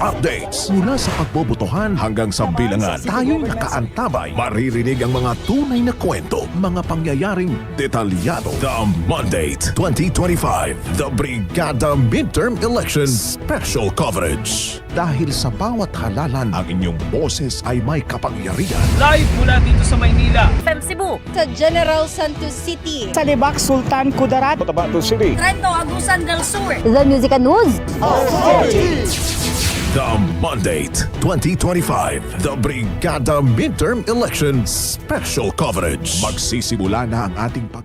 updates. Mula sa pagbobotohan hanggang sa bilangan, tayo'y nakaantabay. Maririnig ang mga tunay na kwento, mga pangyayaring detalyado. The Mandate 2025, The Brigada Midterm Election Special Coverage. Dahil sa bawat halalan, ang inyong boses ay may kapangyarihan. Live mula dito sa Maynila. FM Cebu. sa General Santos City. sa Libak Sultan Kudarat Trento Agusan del Sur. The Music and News. The Mandate 2025, The Brigada Midterm Election Special Coverage. Magsisimula na ang ating pag...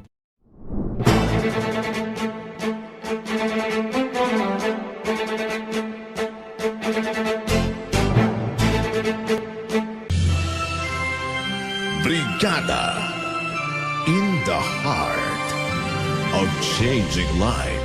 Brigada in the heart of changing lives.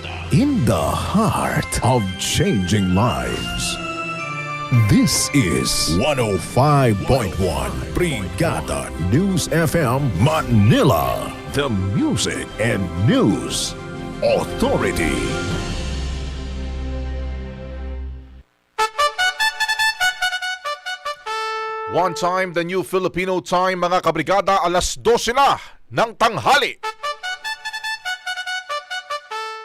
in the heart of changing lives. This is 105.1 Brigada News FM Manila, the music and news authority. One time, the new Filipino time, mga kabrigada, alas 12 na ng tanghali.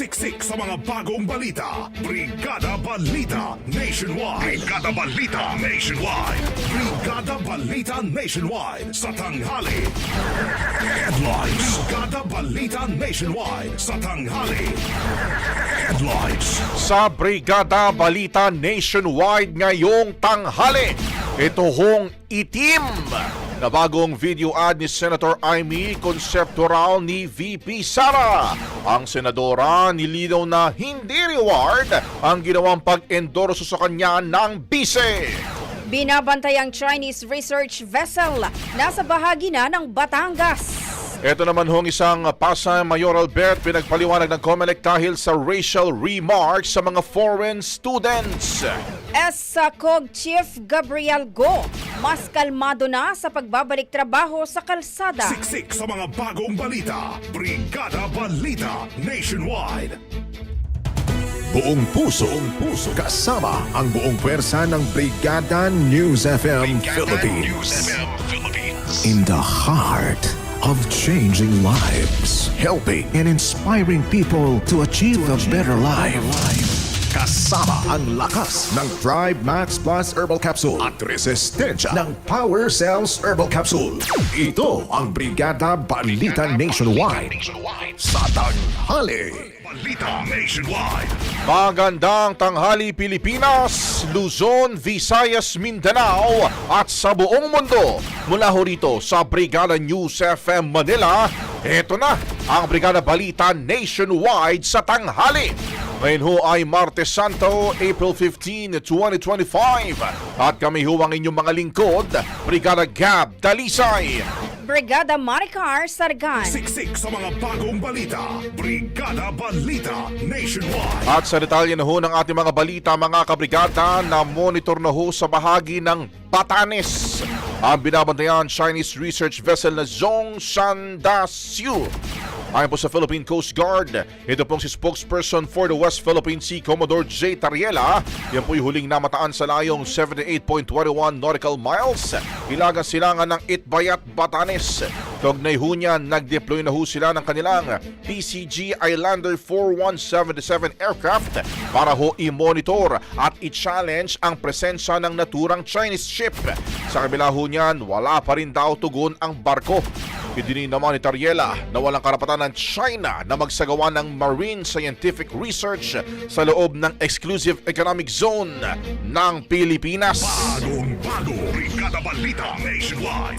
Siksik sa mga bagong balita. Brigada Balita Nationwide. Brigada Balita Nationwide. Brigada Balita Nationwide sa tanghali. Headlines. Brigada Balita Nationwide sa tanghali. Headlines. Sa Brigada Balita Nationwide ngayong tanghali. Ito hong itim na bagong video ad ni Senator Amy konseptural ni VP Sara. Ang senadora nilinaw na hindi reward ang ginawang pag-endorso sa kanya ng bise. Binabantay ang Chinese research vessel. Nasa bahagi na ng Batangas. Ito naman hong isang Pasay Mayoral Bet pinagpaliwanag ng COMELEC dahil sa racial remarks sa mga foreign students. SACOG Chief Gabriel Go. Mas kalmado na sa pagbabalik trabaho sa kalsada. Siksik sa mga bagong balita. Brigada Balita Nationwide. Buong puso, buong puso, kasama ang buong pwersa ng Brigada News FM Philippines. In the heart of changing lives, helping and inspiring people to achieve a better life. Kasama ang lakas ng Thrive Max Plus Herbal Capsule at resistensya ng Power Cells Herbal Capsule. Ito ang Brigada Balita Nationwide sa tanghali. Balita Nationwide. Magandang tanghali Pilipinas, Luzon, Visayas, Mindanao at sa buong mundo. Mula ho rito sa Brigada News FM Manila, ito na ang Brigada Balita Nationwide sa tanghali. Ngayon ho ay Martes Santo, April 15, 2025. At kami ho ang inyong mga lingkod, Brigada Gab Dalisay. Brigada Maricar Sargan. Siksik sa mga bagong balita. Brigada Balita Nationwide. At sa detalye na ho ng ating mga balita, mga kabrigada, na monitor na ho sa bahagi ng Batanes. Ang binabantayan Chinese research vessel na Zhong Shandasiu. Ayon po sa Philippine Coast Guard, ito pong si spokesperson for the West Philippine Sea, Commodore J. Tariela. Yan po'y huling namataan sa layong 78.21 nautical miles. Ilagang silangan ng Itbayat, Batanes. Tognay ho niyan, nag-deploy na ho sila ng kanilang PCG Islander 4177 aircraft para ho i-monitor at i-challenge ang presensya ng naturang Chinese ship. Sa kabila ho niyan, wala pa rin daw tugon ang barko. Idinin naman ni Tariela na walang karapatan ng China na magsagawa ng marine scientific research sa loob ng exclusive economic zone ng Pilipinas. Bagong bago. Brigada Balita Nationwide.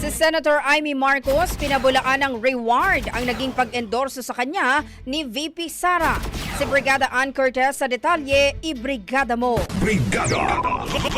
Si Senator Amy Marcos pinabulaan ng reward ang naging pag-endorso sa kanya ni VP Sara. Si Brigada Ann Cortez sa detalye, i-brigada mo. Brigada.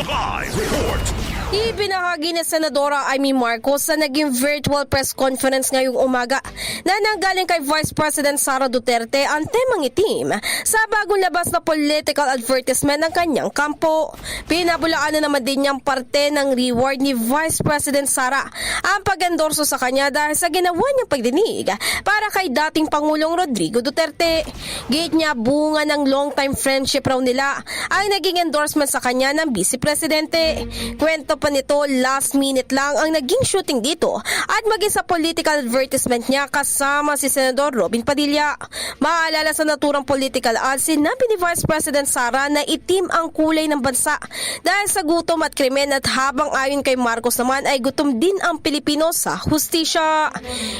Live report. Ibinahagi ni Senadora Amy Marcos sa naging virtual press conference ngayong umaga na nanggaling kay Vice President Sara Duterte ang temang itim sa bagong labas na political advertisement ng kanyang kampo. Pinabulaan na naman din niyang parte ng reward ni Vice President Sara ang pag-endorso sa kanya dahil sa ginawa niyang pagdinig para kay dating Pangulong Rodrigo Duterte. Gate niya bunga ng long-time friendship raw nila ay naging endorsement sa kanya ng Vice Presidente. Kwento pa nito, last minute lang ang naging shooting dito at maging sa political advertisement niya kasama si Senador Robin Padilla. Maalala sa naturang political ad, sinabi ni Vice President Sara na itim ang kulay ng bansa dahil sa gutom at krimen at habang ayon kay Marcos naman ay gutom din ang Pilipino sa hustisya.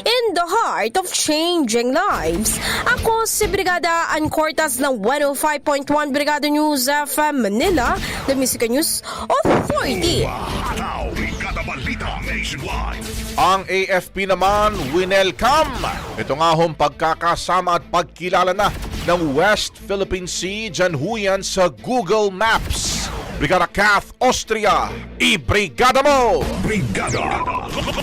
In the heart of changing lives, ako si Brigada Ancortas ng 105.1 Brigada News FM Manila, the Music News Authority. Ataw. Brigada Balita Nationwide. Ang AFP naman, winelcome. Ito nga hong pagkakasama at pagkilala na ng West Philippine Sea dyan ho yan sa Google Maps. Brigada Kath Austria, i-brigada mo! Brigada.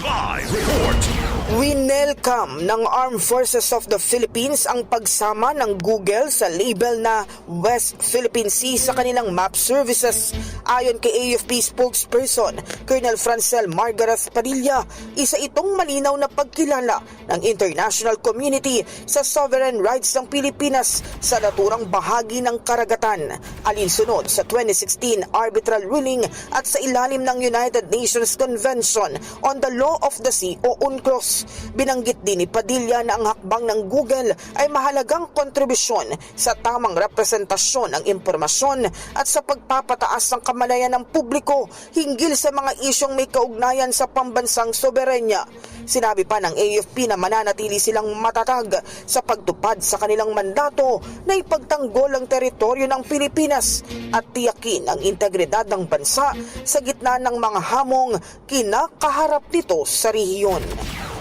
Live report. Winelcome ng Armed Forces of the Philippines ang pagsama ng Google sa label na West Philippine Sea sa kanilang map services. Ayon kay AFP spokesperson Colonel Francel Margaret Padilla, isa itong malinaw na pagkilala ng international community sa sovereign rights ng Pilipinas sa naturang bahagi ng karagatan. Alinsunod sa 2016 arbitral ruling at sa ilalim ng United Nations Convention on the Law of the Sea o UNCLOS. Binanggit din ni Padilla na ang hakbang ng Google ay mahalagang kontribusyon sa tamang representasyon ng impormasyon at sa pagpapataas ng kamalayan ng publiko hinggil sa mga isyong may kaugnayan sa pambansang soberenya. Sinabi pa ng AFP na mananatili silang matatag sa pagtupad sa kanilang mandato na ipagtanggol ang teritoryo ng Pilipinas at tiyakin ang integridad ng bansa sa gitna ng mga hamong kinakaharap nito sa rehiyon.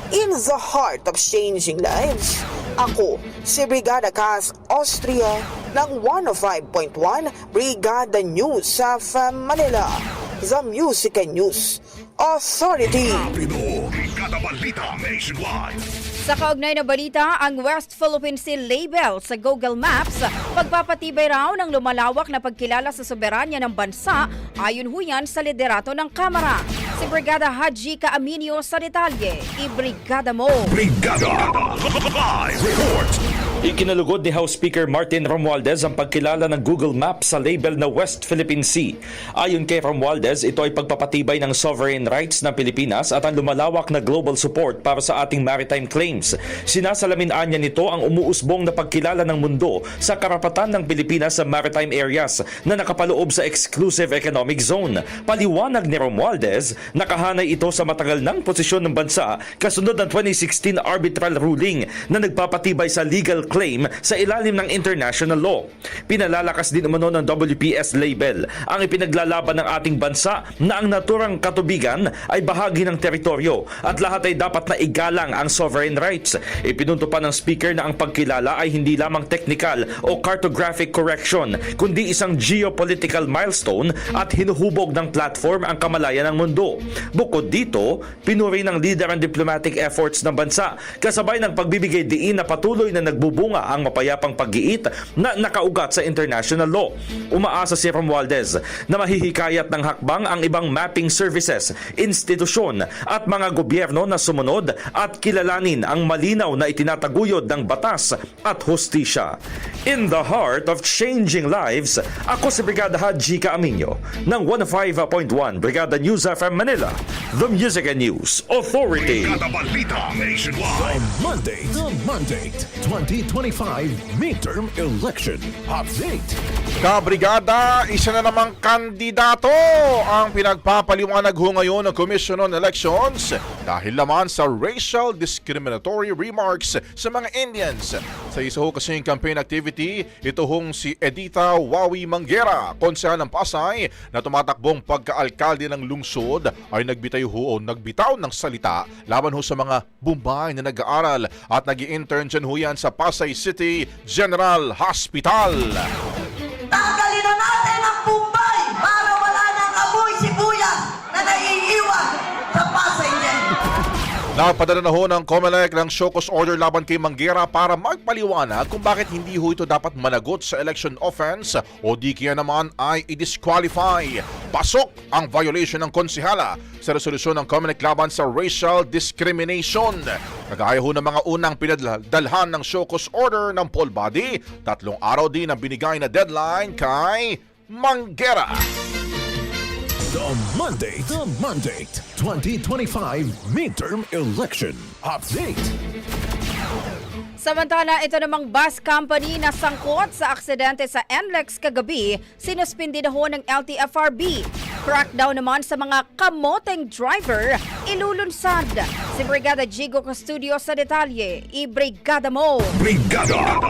In the heart of changing lives, ako si Brigada Cas Austria ng 105.1 Brigada News sa Manila, the Music and News Authority. Rapido. Brigada Balita Nationwide. Sa kaugnay na balita, ang West Philippine Sea label sa Google Maps, pagpapatibay raw ng lumalawak na pagkilala sa soberanya ng bansa ayon huyan sa liderato ng Kamara. Si Brigada Haji Kaaminio sa detalye, i-brigada mo! Brigada. Live report. Ikinalugod ni House Speaker Martin Romualdez ang pagkilala ng Google Maps sa label na West Philippine Sea. Ayon kay Romualdez, ito ay pagpapatibay ng sovereign rights ng Pilipinas at ang lumalawak na global support para sa ating maritime claims. Sinasalamin niya nito ang umuusbong na pagkilala ng mundo sa karapatan ng Pilipinas sa maritime areas na nakapaloob sa exclusive economic zone. Paliwanag ni Romualdez, nakahanay ito sa matagal ng posisyon ng bansa kasunod ng 2016 arbitral ruling na nagpapatibay sa legal claim sa ilalim ng international law. Pinalalakas din umano ng WPS label ang ipinaglalaban ng ating bansa na ang naturang katubigan ay bahagi ng teritoryo at lahat ay dapat na igalang ang sovereign rights. Ipinunto pa ng speaker na ang pagkilala ay hindi lamang technical o cartographic correction kundi isang geopolitical milestone at hinuhubog ng platform ang kamalayan ng mundo. Bukod dito, pinuri ng leader ang diplomatic efforts ng bansa kasabay ng pagbibigay diin na patuloy na nagbubunga ang mapayapang pag-iit na nakaugat sa international law. Umaasa si Romualdez na mahihikayat ng hakbang ang ibang mapping services, institusyon at mga gobyerno na sumunod at kilalanin ang malinaw na itinataguyod ng batas at hustisya. In the heart of changing lives, ako si Brigada Haji Caaminyo ng 105.1 Brigada News FM Manila, the Music and News Authority. Brigada Balita Nationwide. Monday, the Monday, 2025 midterm election update. Kabrigada, isa na namang kandidato ang pinagpapaliwanag ho ngayon ng Commission on Elections dahil naman sa racial discriminatory remarks sa mga Indians. Sa isa ho kasing campaign activity, ito hong si Edita Wawi Manguera, konsehan ng Pasay na tumatakbong pagkaalkalde ng lungsod ay nagbitay ho o nagbitaw ng salita laban ho sa mga Bombay na nag-aaral at nag intern dyan ho yan sa Pasay City General Hospital. Napadala na ho ng COMELEC ng Shokos Order laban kay Manguera para magpaliwanag kung bakit hindi ho ito dapat managot sa election offense o di kaya naman ay i-disqualify. Pasok ang violation ng konsihala sa resolusyon ng COMELEC laban sa racial discrimination. Kagaya ho ng mga unang pinadalhan ng Shokos Order ng poll body, tatlong araw din ang binigay na deadline kay Manguera. The Monday, the Monday, 2025 midterm election update. Samantala, ito namang bus company na sangkot sa aksidente sa NLEX kagabi, sinuspindi na ho ng LTFRB. Crackdown naman sa mga kamoteng driver, ilulunsad. Si Brigada Jigo Custodio sa detalye. I-brigada mo! Brigada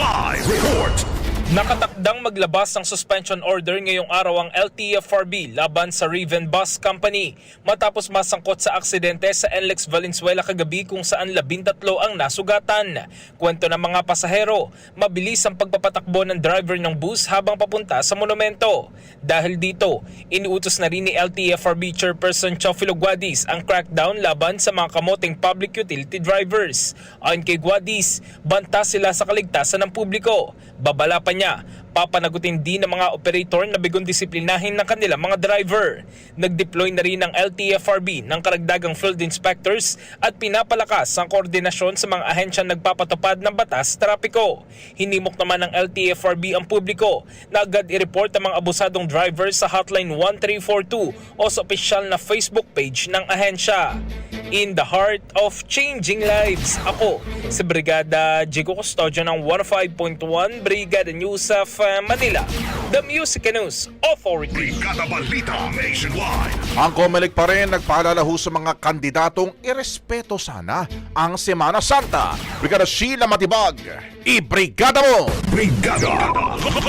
Live Report. Nakatakdang maglabas ng suspension order ngayong araw ang LTFRB laban sa Raven Bus Company matapos masangkot sa aksidente sa NLEX Valenzuela kagabi kung saan labintatlo ang nasugatan. Kwento ng mga pasahero, mabilis ang pagpapatakbo ng driver ng bus habang papunta sa monumento. Dahil dito, iniutos na rin ni LTFRB Chairperson Chofilo Guadis ang crackdown laban sa mga kamoteng public utility drivers. Ayon kay Guadis, banta sila sa kaligtasan ng publiko. Babala pa niya, papanagutin din ng mga operator na bigong disiplinahin ng kanilang mga driver. Nag-deploy na rin ng LTFRB ng karagdagang field inspectors at pinapalakas ang koordinasyon sa mga ahensyang nagpapatupad ng batas trapiko. Hinimok naman ng LTFRB ang publiko na agad i-report ang mga abusadong drivers sa hotline 1342 o sa opisyal na Facebook page ng ahensya. In the heart of changing lives, ako si Brigada Jigo Custodio ng 105.1 Brigada News of Manila, the Music News Authority. Brigada Balita Nationwide. Ang COMELEC pa rin nagpaalala ho sa mga kandidatong irespeto sana ang Semana Santa. Brigada Sheila Matibag, i-brigada mo! Brigada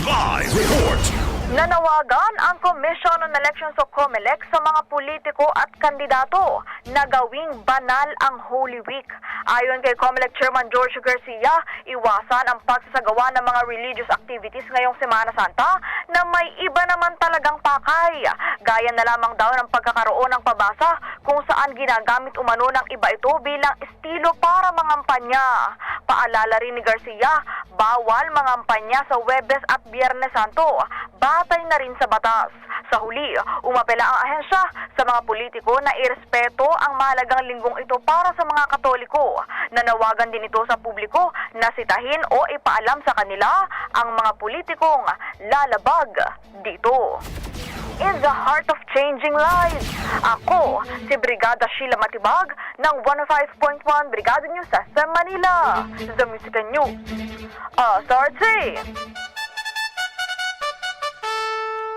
Live Report. Nanawagan ang Commission on Elections o COMELEC sa mga politiko at kandidato na gawing banal ang Holy Week. Ayon kay COMELEC Chairman George Garcia, iwasan ang pagsasagawa ng mga religious activities ngayong Semana Santa na may iba naman talagang pakay. Gaya na lamang daw ng pagkakaroon ng pabasa kung saan ginagamit umano ng iba ito bilang estilo para mangampanya. Paalala rin ni Garcia, bawal mangampanya sa Webes at Biyernes Santo. Batay na rin sa batas. Sa huli, umapela ang ahensya sa mga politiko na irespeto ang mahalagang linggong ito para sa mga katoliko. Nanawagan din ito sa publiko na sitahin o ipaalam sa kanila ang mga politikong lalabag dito. In the heart of changing lives, ako si Brigada Sheila Matibag ng 105.1 Brigada News sa Manila. The Music News. Authority!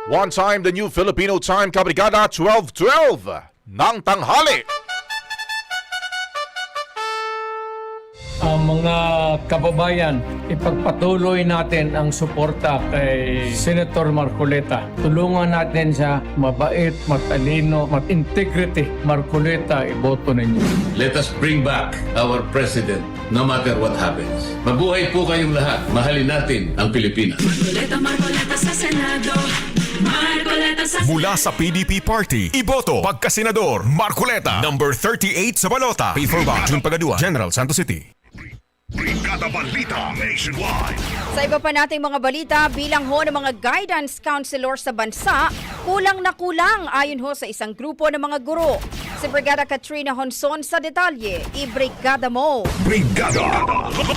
One time, the new Filipino time, Kabrigada 12.12 ng tanghali. Ah, mga kababayan, ipagpatuloy natin ang suporta kay Senator Marcoleta. Tulungan natin siya, mabait, matalino, mat-integrity. Marcoleta, iboto ninyo. Let us bring back our president no matter what happens. Mabuhay po kayong lahat. Mahalin natin ang Pilipinas. Mula sa PDP Party, iboto pagkasenador Marcoleta, number 38 sa balota. For by June Pagadua, General Santos City. Brigada Balita Nationwide. Sa iba pa nating mga balita, bilang ho ng mga guidance counselor sa bansa, kulang na kulang ayon ho sa isang grupo ng mga guro. Si Brigada Katrina Honson sa detalye, i-brigada mo! Brigada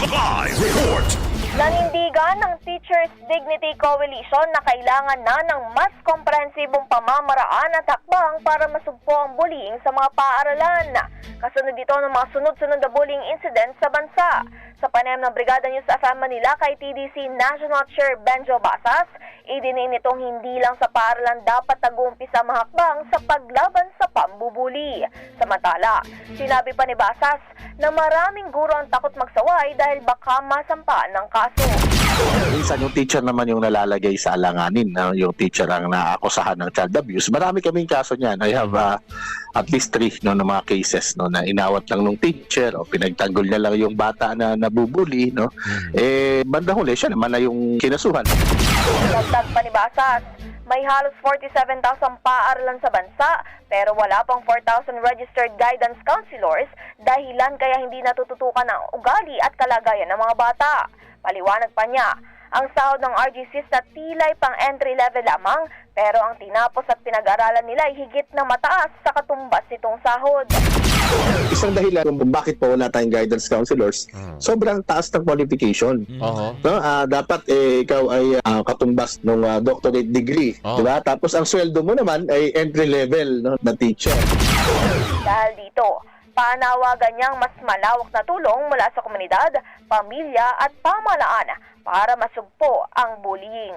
Live Report. Nanindigan ng Teachers Dignity Coalition na kailangan na ng mas komprehensibong pamamaraan at hakbang para masugpo ang bullying sa mga paaralan. Kasunod dito ng mga sunod-sunod na bullying incidents sa bansa. Sa panayam ng Brigada News FM Manila kay TDC National Chair Benjo Basas, idinin nitong hindi lang sa paaralan dapat nag-uumpisa mahakbang sa paglaban sa pambubuli. Samantala, sinabi pa ni Basas na maraming guro ang takot magsaway dahil baka masampaan ng kaso. Minsan yung teacher naman yung nalalagay sa alanganin, no? yung teacher ang naakusahan ng child abuse. Marami kaming kaso niyan. I have uh, at least three no, ng mga cases no, na inawat lang ng teacher o pinagtanggol niya lang yung bata na nabubuli. No? Eh, bandang huli siya naman na yung kinasuhan. Dagdag pa ni Basas, may halos 47,000 paaralan sa bansa pero wala pang 4,000 registered guidance counselors dahilan kaya hindi natututukan ang ugali at kalagayan ng mga bata. Paliwanag pa niya, ang sahod ng RGCs na tilay pang entry level lamang pero ang tinapos at pinag-aralan nila ay higit na mataas sa katumbas nitong sahod. Isang dahilan kung bakit po wala tayong guidance counselors, sobrang taas ng qualification. Aha. No, ah, dapat eh, ikaw ay ah, katumbas ng ah, doctorate degree, Oh. di ba? Tapos ang sweldo mo naman ay entry level no, na teacher. Dahil dito, panawagan niyang mas malawak na tulong mula sa komunidad, pamilya at pamalaan para masugpo ang bullying.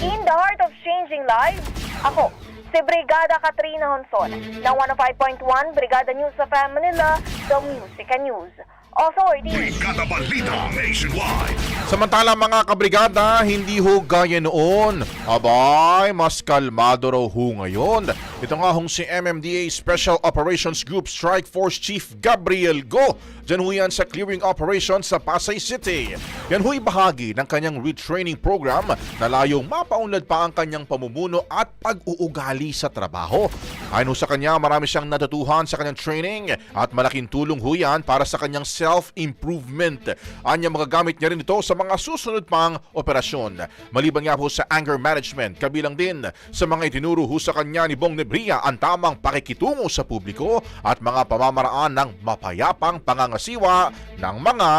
In the heart of changing lives, ako, si Brigada Katrina Honson ng 105.1 Brigada News of Manila, The Music News Authority. Brigada Balita Nationwide. Samantala mga kabrigada, hindi ho gaya noon. Abay, mas kalmado raw ho ngayon. Ito nga hong si MMDA Special Operations Group Strike Force Chief Gabriel Go. Diyan ho yan sa clearing operation sa Pasay City. Yan ho'y bahagi ng kanyang retraining program na layong mapaunlad pa ang kanyang pamumuno at pag-uugali sa trabaho. Ayon sa kanya, marami siyang natutuhan sa kanyang training at malaking tulong ho yan para sa kanyang self-improvement. Anya magagamit niya rin ito sa mga susunod pang operasyon. Maliban nga po sa anger management, kabilang din sa mga itinuro ho sa kanya ni Bong Nebria ang tamang pakikitungo sa publiko at mga pamamaraan ng mapayapang pangangasiwa ng mga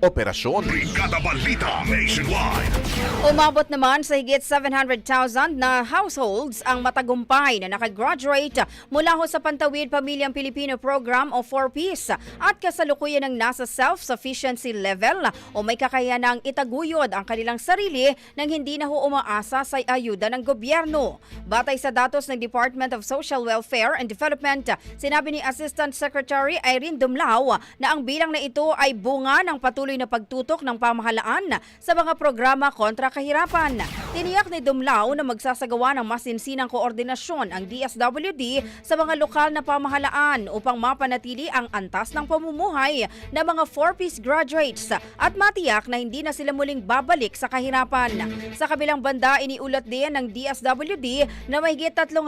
operasyon. Brigada Balita Nationwide. Umabot naman sa higit 700,000 na households ang matagumpay na nakagraduate mula ho sa Pantawid Pamilyang Pilipino Program o 4Ps at kasalukuyan ng nasa self-sufficiency level o may kakayanang itaguyod ang kanilang sarili nang hindi na ho umaasa sa ayuda ng gobyerno. Batay sa datos ng Department of Social Welfare and Development, sinabi ni Assistant Secretary Irene Dumlao na ang bilang na ito ay bunga ng patuloy na pagtutok ng pamahalaan sa mga programa kontra kahirapan. Tiniyak ni Dumlao na magsasagawa ng masinsinang koordinasyon ang DSWD sa mga lokal na pamahalaan upang mapanatili ang antas ng pamumuhay ng mga 4-piece graduates at matiyak na hindi na sila muling babalik sa kahirapan. Sa kabilang banda, iniulat din ng DSWD na mahigit 3,000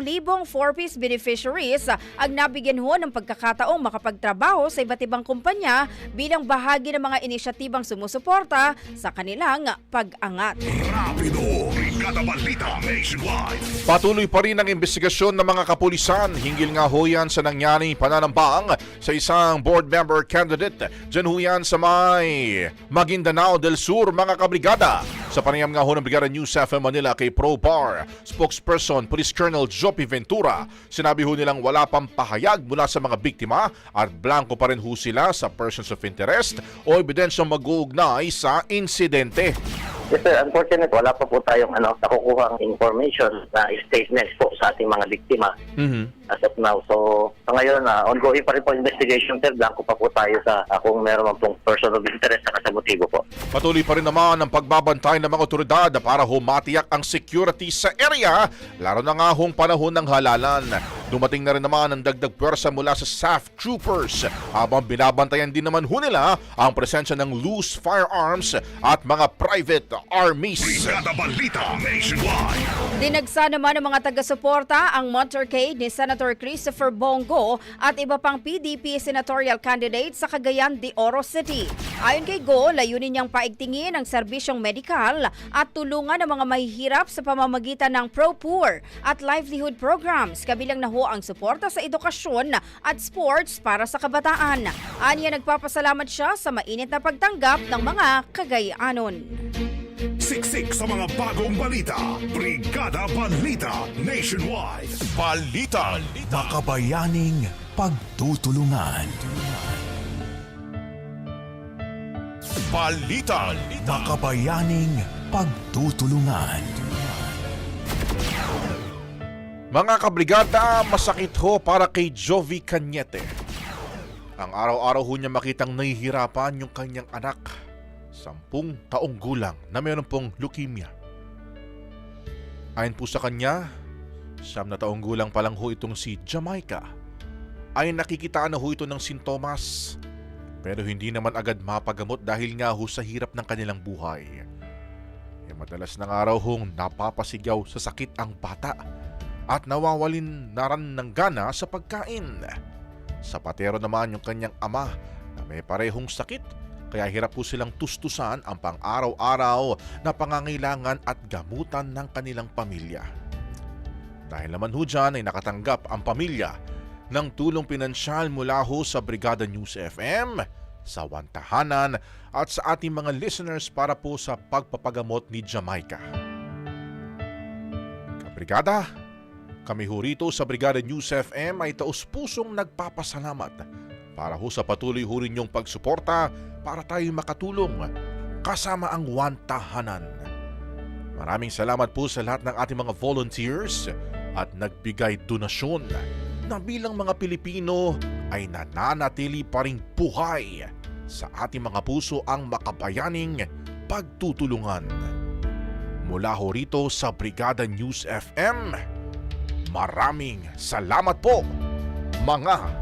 4-piece beneficiaries ang nabigyan ho ng pagkakataong makapagtrabaho sa iba't ibang kumpanya bilang bahagi ng mga inisyatibang sumusuporta sa kanilang pag-angat. Rapido. Brigada Balita Nationwide. Patuloy pa rin ang investigasyon ng mga kapulisan hinggil nga ho yan sa nangyaring pananambang sa isang board member candidate. Diyan ho yan sa may Maguindanao del Sur mga kabrigada. Sa panayam nga ho ng Brigada News FM Manila kay Pro Bar, spokesperson Police Colonel Joppy Ventura, sinabi ho nilang wala pang pahayag mula sa mga biktima at blanco pa rin ho sila sa persons of interest o ebidensyang mag-uugnay sa insidente. Yes sir, unfortunately wala pa po tayong ano, nakukuha information na statements po sa ating mga biktima as of now. So sa ngayon, na ongoing pa rin po investigation sir. Blanco pa po tayo sa uh, kung meron man pong person of interest na sa motibo po. Patuloy pa rin naman ang pagbabantay ng mga otoridad para humatiyak ang security sa area, lalo na nga hong panahon ng halalan. Dumating na rin naman ang dagdag pwersa mula sa staff troopers habang binabantayan din naman ho nila ang presensya ng loose firearms at mga private armies. Brigada Balita Nationwide. Dinagsa naman ng mga taga-suporta ang motorcade ni Senator Christopher Bongo at iba pang PDP senatorial candidate sa Cagayan de Oro City. Ayon kay Go, layunin niyang paigtingin ang serbisyong medikal at tulungan ang mga mahihirap sa pamamagitan ng Pro-Poor at livelihood programs kabilang na ho ang suporta sa edukasyon at sports para sa kabataan. Aniya nagpapasalamat siya sa mainit na pagtanggap ng mga Cagayanon. Siksik sa mga bagong balita. Brigada Balita Nationwide. Balita. Makabayaning pagtutulungan. Balita. Makabayaning pagtutulungan. Mga kabrigada, masakit ho para kay Jovi Cañete. Ang araw-araw ho niya makitang nahihirapan yung kanyang anak, sampung taong gulang na mayroon pong leukemia. Ayon po sa kanya, siyam na taong gulang pa lang ho itong si Jamaica. Ay nakikita na ho ito ng sintomas, pero hindi naman agad mapagamot dahil nga ho sa hirap ng kanilang buhay. E madalas ng araw hong napapasigaw sa sakit ang bata at nawawalin na rin ng gana sa pagkain. Sa patero naman yung kanyang ama na may parehong sakit kaya hirap po silang tustusan ang pang-araw-araw na pangangailangan at gamutan ng kanilang pamilya. Dahil naman ho dyan ay nakatanggap ang pamilya ng tulong pinansyal mula ho sa Brigada News FM, sa Wantahanan at sa ating mga listeners para po sa pagpapagamot ni Jamaica. Kabrigada, kami ho rito sa Brigada News FM ay taus-pusong nagpapasalamat para ho sa patuloy ho ninyong pagsuporta para tayo makatulong kasama ang Wantahanan. Maraming salamat po sa lahat ng ating mga volunteers at nagbigay donasyon na bilang mga Pilipino ay nananatili pa rin buhay sa ating mga puso ang makabayaning pagtutulungan. Mula ho rito sa Brigada News FM, maraming salamat po mga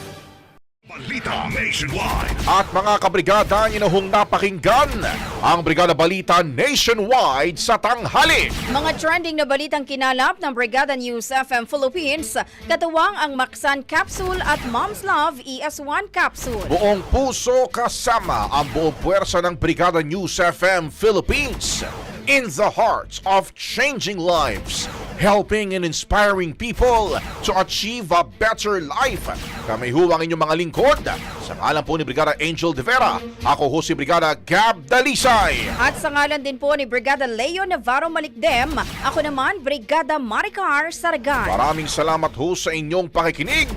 Balita Nationwide. At mga kabrigada, inuhong napakinggan ang Brigada Balita Nationwide sa tanghali. Mga trending na balitang kinalap ng Brigada News FM Philippines, katuwang ang Maksan Capsule at Mom's Love ES1 Capsule. Buong puso kasama ang buong puwersa ng Brigada News FM Philippines in the heart of changing lives, helping and inspiring people to achieve a better life. Kami ho ang inyong mga lingkod. Sa ngalan po ni Brigada Angel De Vera, ako ho si Brigada Gab Dalisay. At sa ngalan din po ni Brigada Leo Navarro Malikdem, ako naman Brigada Maricar Saragan. Maraming salamat ho sa inyong pakikinig.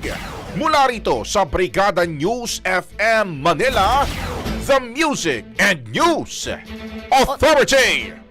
Mula rito sa Brigada News FM Manila, the Music and News Authority.